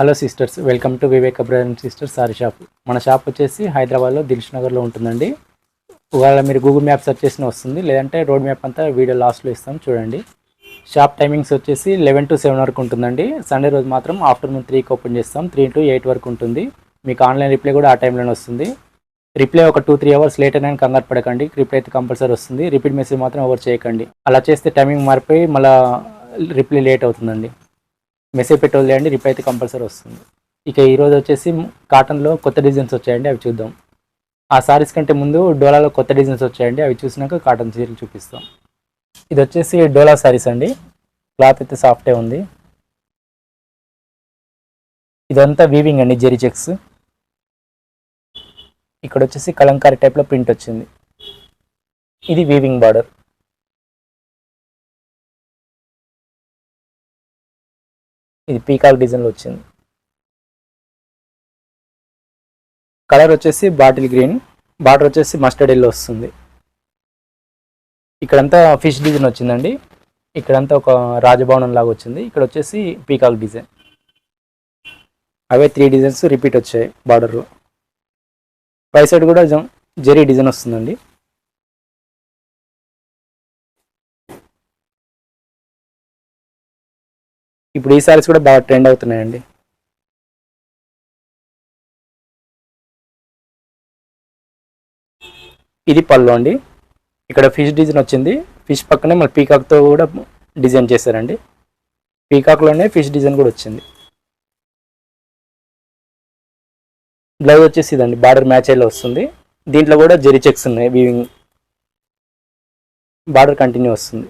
Hello sisters welcome to Viveka brother and sisters sari shop. మన shop వచ్చేసి హైదరాబాద్లో దిల్ష్ నగర్లో ఉంటుందండి. ఒకవేళ మీరు గూగుల్ మ్యాప్ సెర్చ్ చేసిన వస్తుంది లేదంటే రోడ్ మ్యాప్ అంతా వీడియో లాస్ట్లో ఇస్తాం చూడండి. షాప్ టైమింగ్స్ వచ్చేసి లెవెన్ టు సెవెన్ వరకు ఉంటుందండి. సండే రోజు మాత్రం ఆఫ్టర్నూన్ త్రీకి ఓపెన్ చేస్తాం త్రీ టు ఎయిట్ వరకు ఉంటుంది. మీకు ఆన్లైన్ రిప్లై కూడా ఆ టైంలోనే వస్తుంది. రిప్లై ఒక టూ త్రీ అవర్స్ లేట్ అయినా కంగారు పడకండి రిప్లై అయితే కంపల్సరీ వస్తుంది. రిపీట్ మెసేజ్ మాత్రం ఎవరు చేయకండి. అలా చేస్తే టైమింగ్ మారిపోయి మళ్ళీ రిప్లై లేట్ అవుతుందండి. మెసేజ్ పెట్రోల్ చేయండి రిప్లై అయితే కంపల్సరీ వస్తుంది. ఇక ఈరోజు వచ్చేసి కాటన్లో కొత్త డిజైన్స్ వచ్చాయండి అవి చూద్దాం. ఆ సారీస్ కంటే ముందు డోలాలో కొత్త డిజైన్స్ వచ్చాయండి అవి చూసినాక కాటన్ చీరలు చూపిస్తాం. ఇది వచ్చేసి డోలా సారీస్ అండి. క్లాత్ అయితే సాఫ్టే ఉంది. ఇదంతా వీవింగ్ అండి జెరీ చెక్స్. ఇక్కడ వచ్చేసి కలంకారీ టైప్లో ప్రింట్ వచ్చింది. ఇది వీవింగ్ బార్డర్ ఇది పీకాక్ డిజైన్లో వచ్చింది. కలర్ వచ్చేసి బాటిల్ గ్రీన్ బార్డర్ వచ్చేసి మస్టర్డ్ ఎల్లో వస్తుంది. ఇక్కడంతా ఫిష్ డిజైన్ వచ్చిందండి. ఇక్కడంతా ఒక రాజభవనం లాగా వచ్చింది. ఇక్కడ వచ్చేసి పీకాక్ డిజైన్. అవే త్రీ డిజైన్స్ రిపీట్ వచ్చాయి బార్డర్ పై సైడ్ కూడా జరీ డిజైన్ వస్తుందండి. ఇప్పుడు ఈ సారీస్ కూడా బాగా ట్రెండ్ అవుతున్నాయండి. ఇది పళ్ళు అండి. ఇక్కడ ఫిష్ డిజైన్ వచ్చింది. ఫిష్ పక్కనే మళ్ళీ పీకాక్తో కూడా డిజైన్ చేశారండి. పీకాక్లోనే ఫిష్ డిజైన్ కూడా వచ్చింది. బ్లౌజ్ వచ్చేసి ఇదండి బార్డర్ మ్యాచ్ అయ్యేలా వస్తుంది. దీంట్లో కూడా జెరీ చెక్స్ ఉన్నాయి వీవింగ్ బార్డర్ కంటిన్యూ వస్తుంది.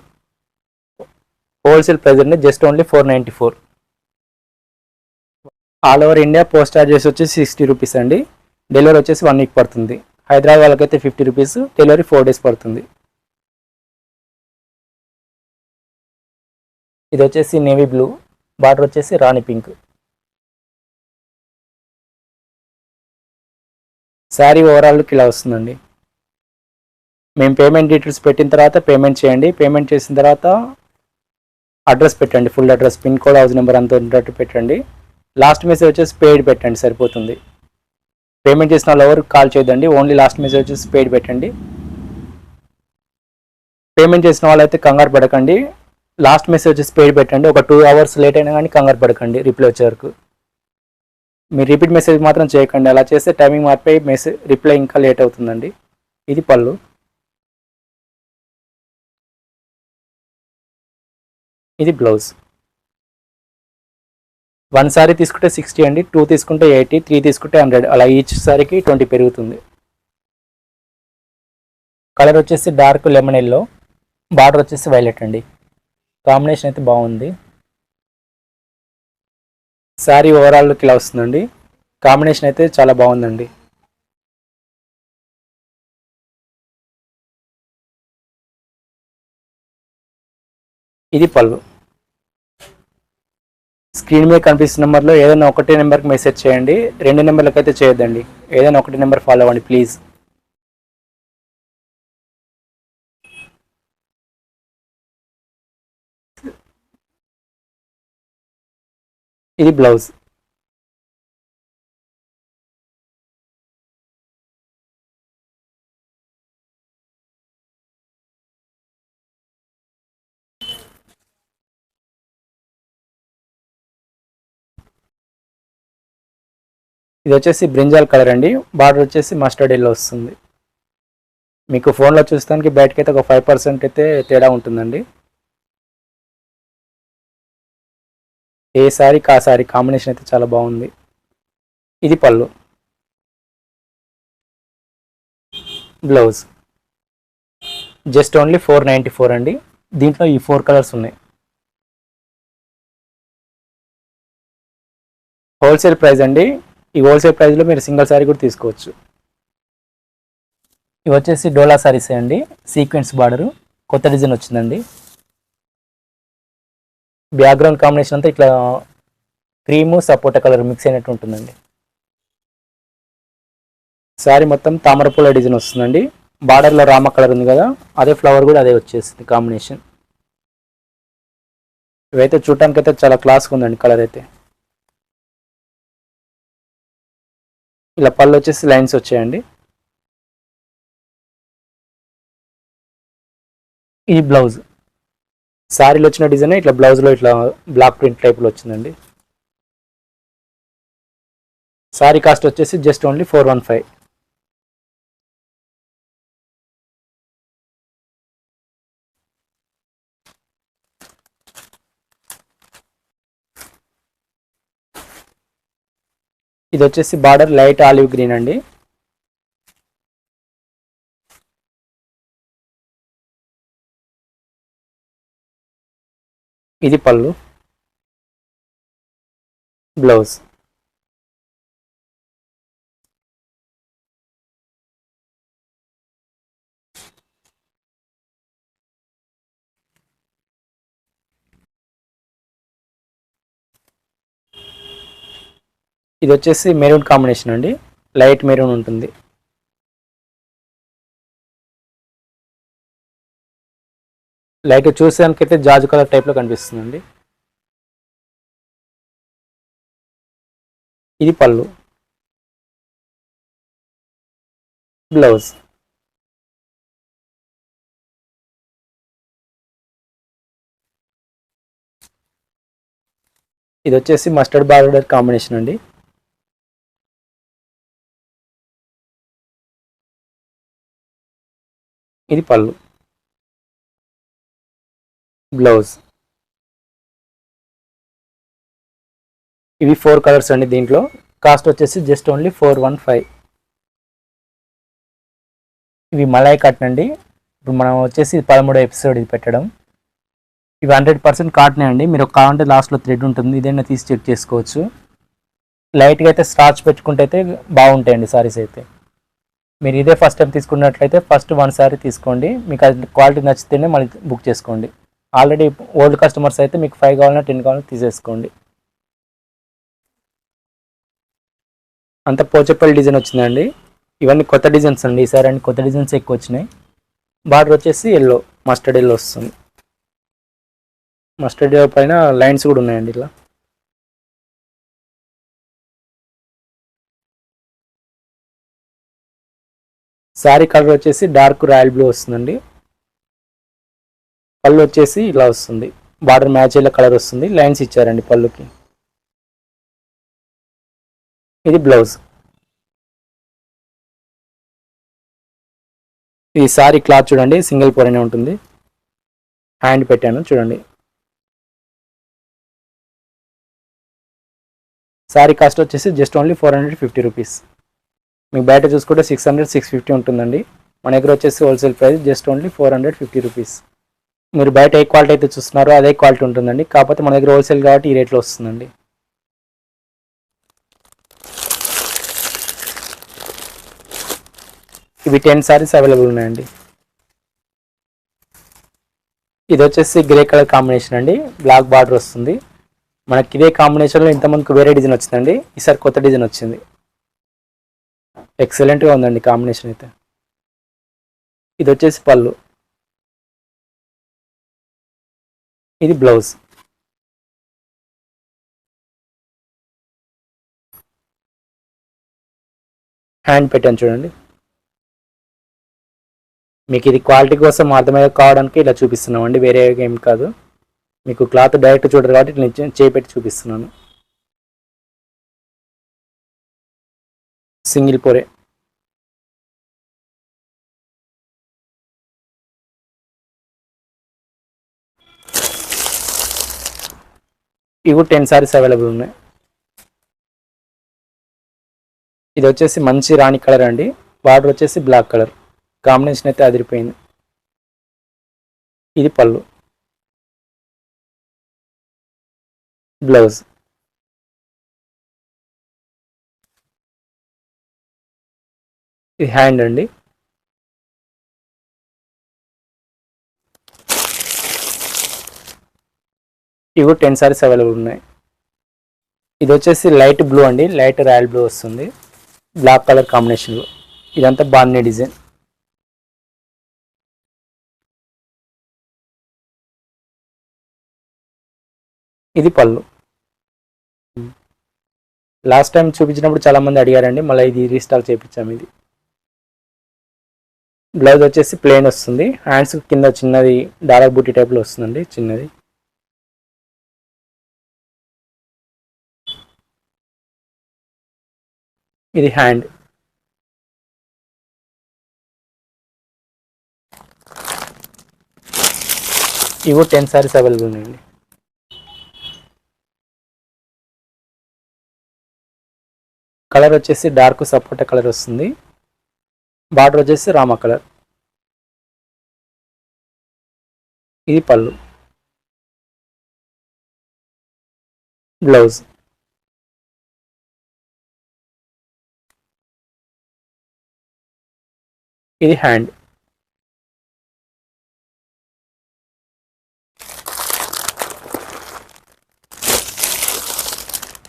హోల్సేల్ ప్రైస్ అండి just only four ninety four all over India post charges వచ్చేసి సిక్స్టీ రూపీస్ అండి. డెలివరీ వచ్చేసి వన్ వీక్ పడుతుంది. హైదరాబాద్ వాళ్ళకైతే fifty rupees delivery four days పడుతుంది. ఇది వచ్చేసి నేవీ బ్లూ బార్డర్ వచ్చేసి రాణి పింక్ శారీ ఓవరాల్కి ఇలా వస్తుందండి. మేము పేమెంట్ డీటెయిల్స్ పెట్టిన తర్వాత పేమెంట్ చేయండి. పేమెంట్ చేసిన తర్వాత అడ్రస్ పెట్టండి. Full address pin code house number అంత ఉన్నట్టు పెట్టండి. లాస్ట్ మెసేజ్ వచ్చేసి పేడ్ పెట్టండి సరిపోతుంది. పేమెంట్ చేసిన వాళ్ళు ఎవరు కాల్ చేయదండి ఓన్లీ లాస్ట్ మెసేజ్ వచ్చేసి పేడ్ పెట్టండి. పేమెంట్ చేసిన వాళ్ళైతే కంగారు పడకండి. లాస్ట్ మెసేజ్ వచ్చేసి పేడ్ పెట్టండి. ఒక టూ అవర్స్ లేట్ అయినా కానీ కంగారు పడకండి రిప్లై వచ్చే వరకు. మీరు రిపీట్ మెసేజ్ మాత్రం చేయకండి. అలా చేస్తే టైమింగ్ మారిపోయి మెసేజ్ రిప్లై ఇంకా లేట్ అవుతుందండి. ఇది పళ్ళు. ఇది బ్లౌజ్. వన్ సారీ తీసుకుంటే సిక్స్టీ అండి టూ తీసుకుంటే ఎయిటీ త్రీ తీసుకుంటే హండ్రెడ్. అలా ఈచ్ సారీకి ట్వంటీ పెరుగుతుంది. కలర్ వచ్చేసి డార్క్ లెమన్ ఎల్లో బార్డర్ వచ్చేసి వైలెట్ అండి. కాంబినేషన్ అయితే బాగుంది. శారీ ఓవరాల్కి ఇలా వస్తుందండి. కాంబినేషన్ అయితే చాలా బాగుందండి. ఇది పళ్ళు. స్క్రీన్ మీద కనిపిస్తున్న నెంబర్లో ఏదైనా ఒకటే నెంబర్కి మెసేజ్ చేయండి. రెండు నెంబర్లకు అయితే చేయొద్దండి. ఏదైనా ఒకటి నెంబర్ ఫాలో అవ్వండి ప్లీజ్. ఇది బ్లౌజ్. ఇది వచ్చేసి బ్రింజాల్ కలర్ అండి. బార్డర్ వచ్చేసి మస్టర్డ్ ఎల్లో వస్తుంది. మీకు ఫోన్లో చూస్తానికి బయటకైతే ఒక ఫైవ్ పర్సెంట్ అయితే తేడా ఉంటుందండి. ఏ సారీ కా సారీ కాంబినేషన్ అయితే చాలా బాగుంది. ఇది pallu. Blouse. Just only four ninety four అండి. దీంట్లో ఈ ఫోర్ కలర్స్ ఉన్నాయి. హోల్సేల్ ప్రైస్ అండి. ఈ హోల్సేల్ ప్రైస్లో మీరు సింగిల్ శారీ కూడా తీసుకోవచ్చు. ఇవి వచ్చేసి డోలా శారీస్ అండి. Sequence border. కొత్త డిజైన్ వచ్చిందండి. బ్యాక్గ్రౌండ్ కాంబినేషన్ అంతా ఇట్లా క్రీము సపోటా కలర్ మిక్స్ అయినట్టు ఉంటుందండి. శారీ మొత్తం తామరపూల డిజైన్ వస్తుందండి. బార్డర్లో రామ కలర్ ఉంది కదా అదే ఫ్లవర్ కూడా అదే వచ్చేస్తుంది కాంబినేషన్ ఇవైతే చూడటానికైతే చాలా క్లాస్గా ఉందండి కలర్ అయితే. ఇలా పళ్ళు వచ్చేసి లైన్స్ వచ్చాయండి. ఈ బ్లౌజ్. శారీలో వచ్చిన డిజైన్ ఇట్లా బ్లౌజ్లో ఇట్లా బ్లాక్ ప్రింట్ టైప్లో వచ్చిందండి. శారీ కాస్ట్ వచ్చేసి just only four one five. ఇది వచ్చేసి బార్డర్ లైట్ ఆలివ్ గ్రీన్ అండి. ఇది పళ్ళు. బ్లౌజ్. ఇది వచ్చేసి మెరూన్ కాంబినేషన్ అండి. లైట్ మెరూన్ ఉంటుంది. లైట్ చూసేదానికైతే జాజు కలర్ టైప్లో కనిపిస్తుందండి. ఇది పళ్ళు. బ్లౌజ్. ఇది వచ్చేసి మస్టర్డ్ బార్డర్ కాంబినేషన్ అండి. ఇది పళ్ళు. బ్లౌజ్. ఇవి ఫోర్ కలర్స్ అండి దీంట్లో. కాస్ట్ వచ్చేసి just only four one five. ఇవి మలాయ్ కాటన్ అండి. ఇప్పుడు మనం వచ్చేసి పదమూడో ఎపిసోడ్ ఇది పెట్టడం. ఇవి హండ్రెడ్ పర్సెంట్ కాటనే అండి. మీరు కావాలంటే లాస్ట్లో థ్రెడ్ ఉంటుంది. ఇదైనా తీసి చెక్ చేసుకోవచ్చు. లైట్గా అయితే స్టార్చ్ పెట్టుకుంటే అయితే బాగుంటాయండి సారీస్ అయితే. మీరు ఇదే ఫస్ట్ టైం తీసుకున్నట్లయితే ఫస్ట్ వన్ సారీ తీసుకోండి. మీకు అది క్వాలిటీ నచ్చితేనే మళ్ళీ బుక్ చేసుకోండి. ఆల్రెడీ ఓల్డ్ కస్టమర్స్ అయితే మీకు ఫైవ్ కావాలన్నా టెన్ కావాలన్నా తీసేసుకోండి. అంత పోచపల్లి డిజైన్ వచ్చిందండి. ఇవన్నీ కొత్త డిజైన్స్ అండి. ఈసారి అండి కొత్త డిజైన్స్ ఎక్కువ వచ్చినాయి. బార్డర్ వచ్చేసి ఎల్లో మస్టర్డ్ ఎల్లో వస్తుంది. మస్టర్డ్ ఎల్లో పైన లైన్స్ కూడా ఉన్నాయండి ఇలా శారీ కలర్ వచ్చేసి డార్క్ రాయల్ బ్లూ వస్తుందండి. పళ్ళు వచ్చేసి ఇలా వస్తుంది. బార్డర్ మ్యాచ్ అయ్యే కలర్ వస్తుంది. లైన్స్ ఇచ్చారండి పళ్ళుకి. ఇది బ్లౌజ్. ఈ సారీ క్లాత్ చూడండి సింగిల్ పొరనే ఉంటుంది. హ్యాండ్ పెట్టాను చూడండి. సారీ కాస్ట్ వచ్చేసి just only four hundred fifty rupees. మీకు బయట చూసుకుంటే సిక్స్ హండ్రెడ్ సిక్స్ ఫిఫ్టీ ఉంటుందండి. మన దగ్గర వచ్చేసి wholesale price just only four hundred fifty rupees మీరు బయట ఏ క్వాలిటీ అయితే చూస్తున్నారో అదే క్వాలిటీ ఉంటుందండి. కాకపోతే మన దగ్గర హోల్సేల్ కాబట్టి ఈ రేట్లో వస్తుందండి. ఇవి టెన్ సారీస్ అవైలబుల్ ఉన్నాయండి. ఇది వచ్చేసి గ్రే కలర్ కాంబినేషన్ అండి. బ్లాక్ బార్డర్ వస్తుంది. మనకి ఇదే కాంబినేషన్లో ఇంతమందికి వేరే డిజైన్ వచ్చిందండి. ఈసారి కొత్త డిజైన్ వచ్చింది. ఎక్సలెంట్గా ఉందండి కాంబినేషన్ అయితే. ఇది వచ్చేసి పళ్ళు. ఇది బ్లౌజ్. హ్యాండ్ పెట్టాను చూడండి. మీకు ఇది క్వాలిటీ కోసం అర్థమయ్యే కావడానికి ఇలా చూపిస్తున్నామండి. వేరే ఏం కాదు. మీకు క్లాత్ డైరెక్ట్ చూడరు కాబట్టి నేను చేపెట్టి చూపిస్తున్నాను. సింగిల్ పొరే ఇవి టెన్ సారీస్ అవైలబుల్ ఉన్నాయి ఇది వచ్చేసి మంచి రాణి కలర్ అండి బార్డర్ వచ్చేసి బ్లాక్ కలర్ కాంబినేషన్ అయితే అదిరిపోయింది ఇది పళ్ళు బ్లౌజ్ ఇది హ్యాండ్ అండి. ఇవి టెన్ సారీస్ అవైలబుల్ ఉన్నాయి. ఇది వచ్చేసి లైట్ బ్లూ అండి. లైట్ రాయల్ బ్లూ వస్తుంది. బ్లాక్ కలర్ కాంబినేషన్లో ఇదంతా బాగున్నాయి డిజైన్. ఇది పళ్ళు. లాస్ట్ టైం చూపించినప్పుడు చాలా మంది అడిగారండి. మళ్ళీ ఇది రీస్టాక్ చేయించాము ఇది. బ్లౌజ్ వచ్చేసి ప్లెయిన్ వస్తుంది. హ్యాండ్స్ కింద చిన్నది డాలర్ బూటీ టైప్లో వస్తుందండి చిన్నది. ఇది హ్యాండ్ ఇవో టెన్ సారీస్ అవైలబుల్ ఉన్నాయండి. కలర్ వచ్చేసి డార్క్ సపోటా కలర్ వస్తుంది. బార్డర్ వచ్చేసి రామా కలర్. ఇది పళ్ళు. బ్లౌజ్. ఇది హ్యాండ్.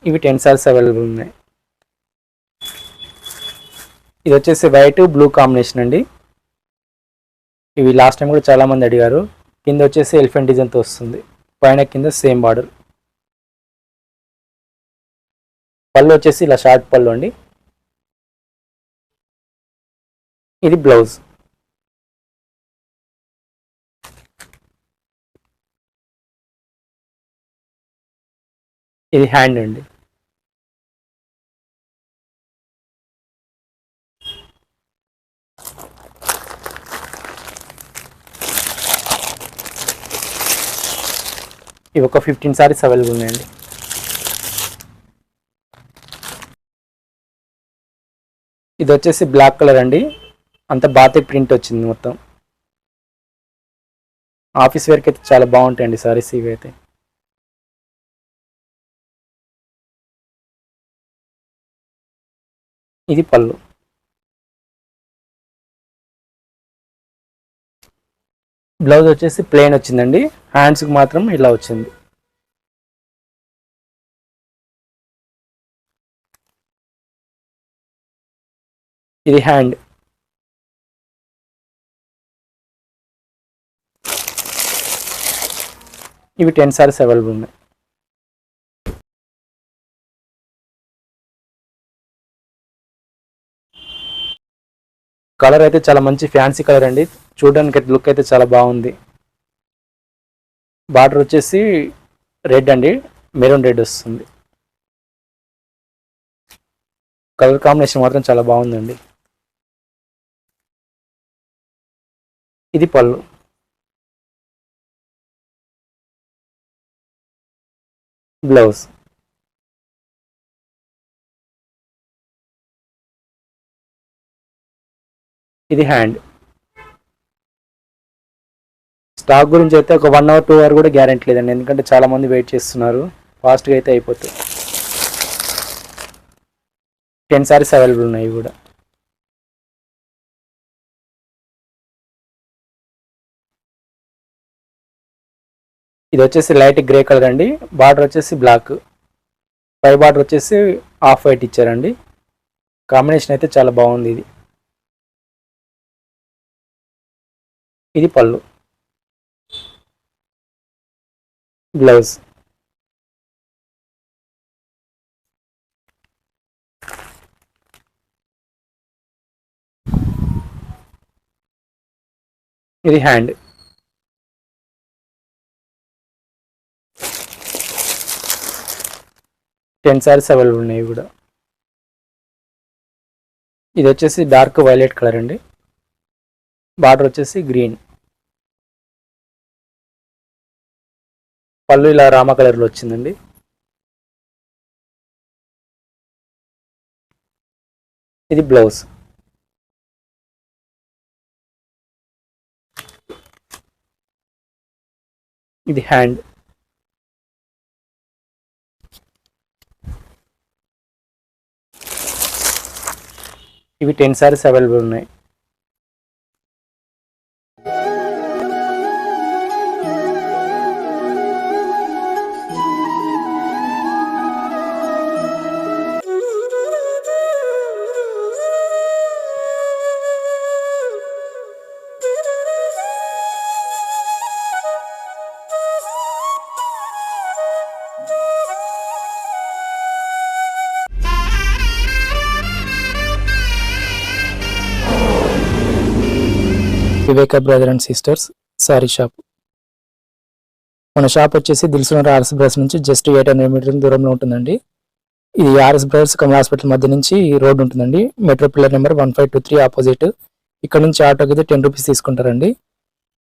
ఇవి టెన్ సార్స్ అవైలబుల్ ఉన్నాయి. ఇది వచ్చేసి వైట్ బ్లూ కాంబినేషన్ అండి. ఇవి లాస్ట్ టైం కూడా చాలా మంది అడిగారు. కింద వచ్చేసి ఎలిఫెంట్ డిజైన్తో వస్తుంది. పైన కింద సేమ్ బార్డర్ పళ్ళు వచ్చేసి ఇలా షార్ట్ పళ్ళు అండి. ఇది బ్లౌజ్ ఇది హ్యాండ్ అండి. ఇవి ఒక ఫిఫ్టీన్ సారీస్ అవైలబుల్ ఉన్నాయండి. ఇది వచ్చేసి బ్లాక్ కలర్ అండి. అంత బాతిక్ ప్రింట్ వచ్చింది మొత్తం. ఆఫీస్ వేర్కి అయితే చాలా బాగుంటాయండి సారీస్ ఇవి అయితే. ఇది పళ్ళు. బ్లౌజ్ వచ్చేసి ప్లెయిన్ వచ్చిందండి. హ్యాండ్స్కి మాత్రం ఇలా వచ్చింది. ఇది హ్యాండ్ ఇవి టెన్ సారీస్ అవైలబుల్ ఉన్నాయి. కలర్ అయితే చాలా మంచి ఫ్యాన్సీ కలర్ అండి. చూడడానికి అయితే లుక్ అయితే చాలా బాగుంది. బార్డర్ వచ్చేసి రెడ్ అండి. మెరూన్ రెడ్ వస్తుంది. కలర్ కాంబినేషన్ మాత్రం చాలా బాగుందండి. ఇది పళ్ళు. బ్లౌజ్ ఇది హ్యాండ్ స్టాక్ గురించి అయితే ఒక వన్ అవర్ టూ అవర్ కూడా గ్యారెంటీ లేదండి. ఎందుకంటే చాలా మంది వెయిట్ చేస్తున్నారు. ఫాస్ట్గా అయితే అయిపోతుంది. టెన్ సారీస్ అవైలబుల్ ఉన్నాయి కూడా. ఇది వచ్చేసి లైట్ గ్రే కలర్ అండి. బార్డర్ వచ్చేసి బ్లాక్ పై బార్డర్ వచ్చేసి ఆఫ్ వైట్ ఇచ్చారండి. కాంబినేషన్ అయితే చాలా బాగుంది ఇది. ఇది పళ్ళు. బ్లౌజ్ ఇది హ్యాండ్ టెన్ సారీస్ అవైలబుల్ ఉన్నాయి కూడా. ఇది వచ్చేసి డార్క్ వైలెట్ కలర్ అండి. బార్డర్ వచ్చేసి గ్రీన్ పళ్ళు ఇలా రామ కలర్లో వచ్చిందండి. ఇది బ్లౌజ్. ఇది హ్యాండ్. ఇవి టెన్ సారీస్ అవైలబుల్ ఉన్నాయి. Viveka brother and sisters sari shop. మన షాప్ వచ్చేసి దిల్సునగర్ ఆర్ఎస్ బ్రదర్స్ నుంచి జస్ట్ ఎయిట్ హండ్రెడ్ మీటర్ దూరంలో ఉంటుందండి. ఇది ఆర్ఎస్ బ్రదర్స్ కమల్ హాస్పిటల్ మధ్య నుంచి ఈ రోడ్ ఉంటుందండి. Metro pillar number one five two three opposite. ఇక్కడ నుంచి ఆటోకి అయితే టెన్ రూపీస్ తీసుకుంటారండి.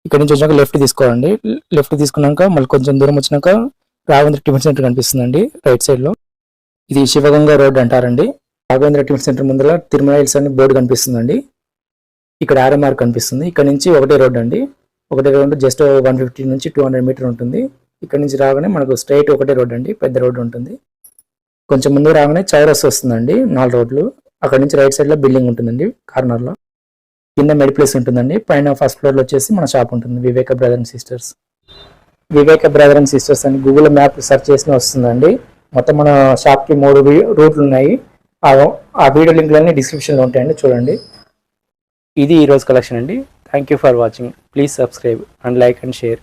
ఇక్కడ నుంచి వచ్చాక లెఫ్ట్ తీసుకోవాలండి. లెఫ్ట్ తీసుకున్నాక మళ్ళీ కొంచెం దూరం వచ్చినాక రాఘవేంద్ర టిఫిన్ సెంటర్ కనిపిస్తుందండి రైట్ సైడ్లో ఇది శివగంగా రోడ్ అంటారండి. రాఘవేంద్ర టిఫిన్ సెంటర్ ముందర తిరుమల హిల్స్ అని బోర్డు కనిపిస్తుందండి. ఇక్కడ ఆర్ఎంఆర్ కనిపిస్తుంది. ఇక్కడ నుంచి ఒకటే రోడ్ అండి. ఒకటే రోడ్ జస్ట్ వన్ ఫిఫ్టీ నుంచి టూ హండ్రెడ్ మీటర్ ఉంటుంది. ఇక్కడ నుంచి రాగానే మనకు స్ట్రైట్ ఒకటే రోడ్ అండి. పెద్ద రోడ్ ఉంటుంది. కొంచెం ముందు రాగానే చౌరస్ వస్తుందండి. నాలుగు రోడ్లు అక్కడ నుంచి రైట్ సైడ్లో బిల్డింగ్ ఉంటుందండి. కార్నర్లో కింద మెడ్ ప్లేస్ ఉంటుందండి. పైన ఫస్ట్ ఫ్లోర్లో వచ్చేసి మన షాప్ ఉంటుంది. Viveka brother and sisters Viveka brother and sisters అని గూగుల్ మ్యాప్ సెర్చ్ చేసిన వస్తుందండి. మొత్తం మన షాప్కి మూడు రూట్లు ఉన్నాయి. ఆ- ఆ వీడియో లింక్లన్నీ డిస్క్రిప్షన్లో ఉంటాయండి. చూడండి. ఇది ఈరోజు కలెక్షన్ అండి. Thank you for watching please subscribe and like and share